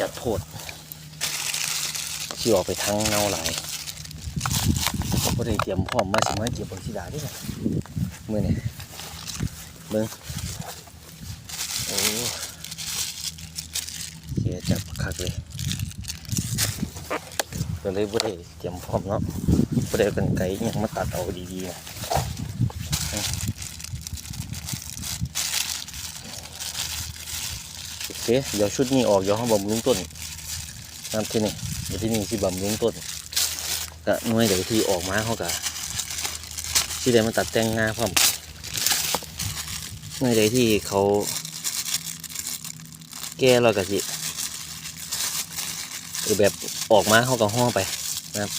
จัดโทษที่ออกไปทั้งเนาหลายก็ได้เตรียมพร้อมมาสิมาเก็บบนสีดาด้วยนะมือเนี่ยเบิ้งโอ้เสียจับคักเลยก็เลยบ่ได้เตรียมพร้อมเนาะบ่ได้เอากันไกลยังมาตัดเอาดีๆนะ โอเคเดี๋ยวชุดนี้ออกเดี๋ยวเขาบำรุงต้นน้ำที่นี่เดี๋ยวที่นี่ที่บำรุงต้นก็หน่วยเดี๋ยวที่ออกมาเขาก็ที่ได้มาตัดแต่งงาพร้อมหน่วยใดที่เขาแก้เราก็สิเออแบบออกมาเขาก็ห่อไปนะครับ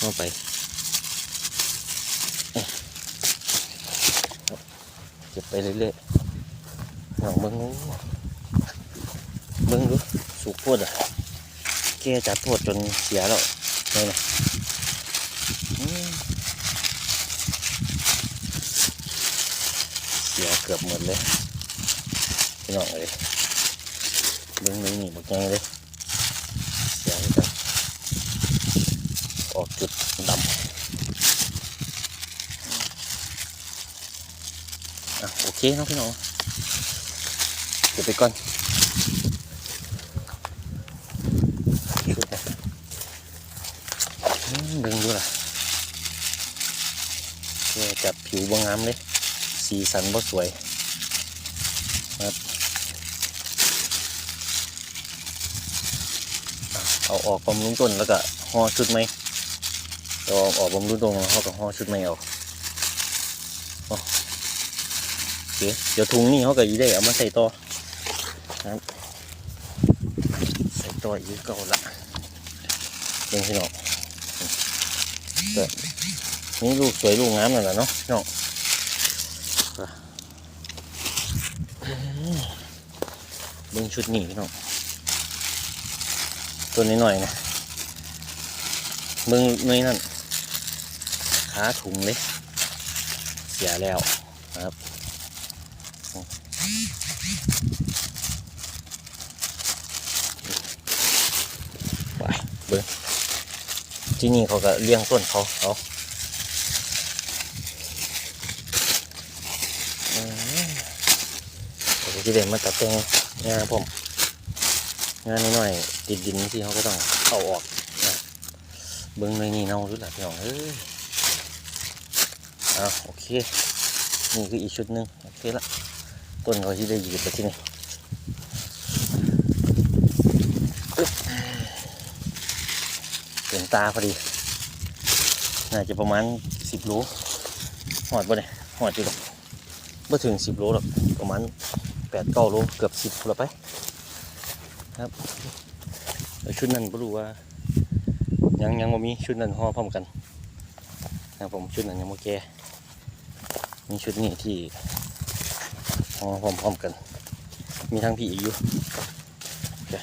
ห่อไปเก็บไปเรื่อยๆหนังเบิ้งดู เบิ้งดูสุกโพดอะแกจัดโพดจนเสียแล้วนี่นะเสียเกือบหมดเลยพี่น้องเลยเบิ้งนี่นี่บักยังเลยเสียงกันออกจุดดำอโอเคเนาะพี่น้องเดี๋ยวไปก่อนชุดนะอืม เบิ้งดูล่ะแค่จับผิวบางงามเลย สีสันบ่สวยครับเอาออกบำรุงต้นแล้วก็ห่อชุดไหมเอาออกออกบำรุงต้นแล้วก็ห่อชุดไหมเอาเอาโอเคเดี๋ยวถุงนี่เขาก็ยีได้เอามาใส่ต่อครับใส่ต่ออีกก็เอาละเองที่น้อง นี่ลูกสวยลูกงามนั่นแหละเนาะพี่น้องเบิ่งชุดนี้พี่น้องตัวนี้หน่อยๆนะมึงมือนั่นขาถุงเลยเสียแล้วนะครับไปเบิ้ง ที่นี่เขาก็เลี้ยงต้นเขาเขาอืมเขาก็จะได้มาตัดแต่งงานผมงานน้อยๆติดดินที่เขาก็ต้องเอาออกนะเบิ้งเลยนี่เน่ารู้หละพี่น้องเอ้ยเอาโอเค นี่คืออีกชุดหนึ่งโอเคละต้นเขาที่ได้ยืดไปที่นี่อึ๊บ เต็มตาพอดี น่าจะประมาณสิบโลหอดบ่เนี่ยหอดอยู่หรอกไม่ถึงสิบโลหรอกประมาณแปดเก้าโลเกือบสิบละไป ครับชุดนั้นไม่รู้ว่า ยังยังบ่มีชุดนั้นห่อพร้อมกันนะผมชุดนั้นยังไม่แกมีชุดนี้ที่ห่อพร้อมพร้อมกัน มีทั้งพี่อีกอยู่โอเค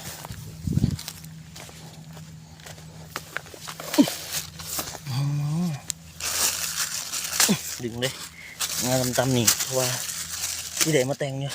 ดึงเลยงานตำๆนี่เพราะว่าที่ไหนมาแต่งเนี่ย